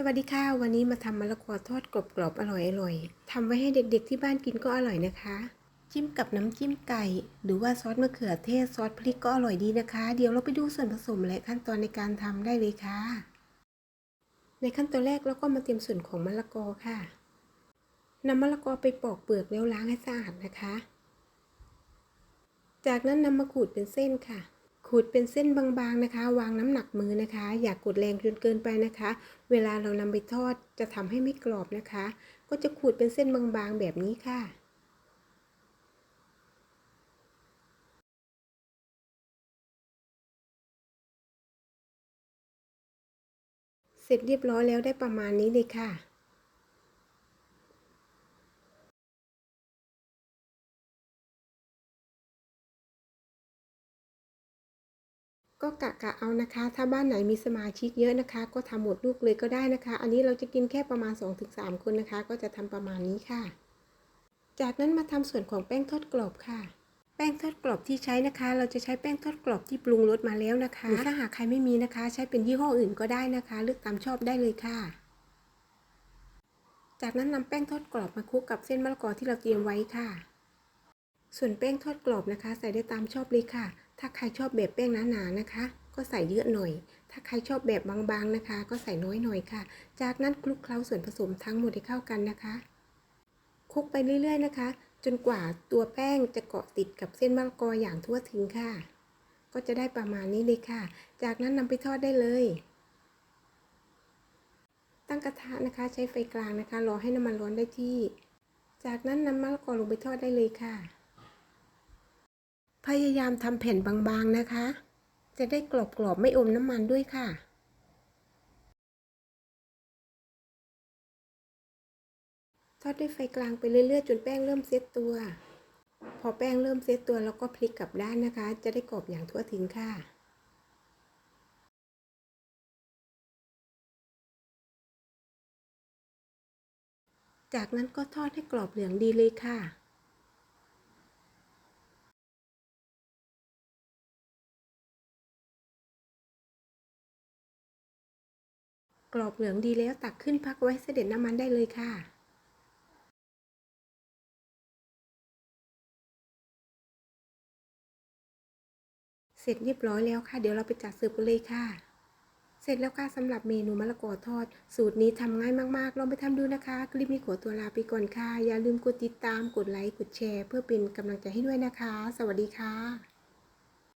สวัสดีค่ะ วันนี้มาทำมะละกอทอดกรอบๆอร่อยๆทำไว้ให้เด็กๆที่บ้านกินก็อร่อยนะคะ จิ้มกับน้ำจิ้มไก่ หรือว่าซอสมะเขือเทศซอสพริกก็อร่อยดีนะคะ เดี๋ยวเราไปดูส่วนผสมและขั้นตอนในการทำได้เลยค่ะ ในขั้นตอนแรกเราก็มาเตรียมส่วนของมะละกอค่ะนำมะละกอไปปอกเปลือกแล้วล้างให้สะอาดนะคะ จากนั้นนำมาขูดเป็นเส้นค่ะ ขูดเป็นเส้นบางๆนะคะ วางน้ำหนักมือนะคะ อย่ากกดแรงจนเกินไปนะคะ เวลาเรานำไปทอดจะทำให้ไม่กรอบนะคะ ก็จะขูดเป็นเส้นบางๆแบบนี้ค่ะเสร็จเรียบร้อยแล้วได้ประมาณนี้เลยค่ะ ก็กะกะเอานะคะ ถ้าบ้านไหนมีสมาชิกเยอะนะคะ ก็ทำหมดลูกเลยก็ได้นะคะ อันนี้เราจะกินแค่ประมาณ 2-3 คนนะคะ ก็จะทำประมาณนี้ค่ะ จากนั้นมาทำส่วนของแป้งทอดกรอบค่ะแป้งทอดกรอบที่ใช้นะคะ เราจะใช้แป้งทอดกรอบที่ปรุงรสมาแล้วนะคะ ถ้าหากใครไม่มีนะคะ ใช้เป็นยี่ห้ออื่นก็ได้นะคะ เลือกตามชอบได้เลยค่ะ จากนั้นนำแป้งทอดกรอบมาคลุกกับเส้นมะละกอที่เราเตรียมไว้ค่ะ ส่วนแป้งทอดกรอบนะคะ ใส่ได้ตามชอบเลยค่ะ ถ้าใครชอบแบบแป้งหนาๆนะคะ ก็ใส่เยอะหน่อย ถ้าใครชอบแบบบางๆนะคะ ก็ใส่น้อยหน่อยค่ะ จากนั้นคลุกเคล้าส่วนผสมทั้งหมดให้เข้ากันนะคะคลุกไปเรื่อย ๆ นะคะ จนกว่าตัวแป้งจะเกาะติดกับเส้นมะละกออย่างทั่วถึงค่ะ ก็จะได้ประมาณนี้เลยค่ะ จากนั้นนำไปทอดได้เลยตั้งกระทะนะคะ ใช้ไฟกลางนะคะ รอให้น้ำมันร้อนได้ที่ จากนั้นนำมะละกอลงไปทอดได้เลยค่ะ พยายามทำแผ่นบางๆนะคะ จะได้กรอบๆไม่อมน้ำมันด้วยค่ะ ทอดด้วยไฟกลางไปเรื่อยๆ จนแป้งเริ่มเซตตัว พอแป้งเริ่มเซตตัวแล้วก็พลิกกลับด้านนะคะ จะได้กรอบอย่างทั่วถึงค่ะจากนั้นก็ทอดให้กรอบเหลืองดีเลยค่ะ กรอบเหลืองดีแล้วตักขึ้นพักไว้เสด็จน้ำมันได้เลยค่ะเสร็จเรียบร้อยแล้วค่ะ เดี๋ยวเราไปจัดเสิร์ฟกันเลยค่ะ เสร็จแล้วค่ะสำหรับเมนูมะละกอทอด สูตรนี้ทำง่ายมากๆ ลองไปทำดูนะคะ คลิปนี้ขอตัวลาไปก่อนค่ะ อย่าลืมกดติดตาม กดไลค์ กดแชร์ เพื่อเป็นกำลังใจให้ด้วยนะคะ สวัสดีค่ะ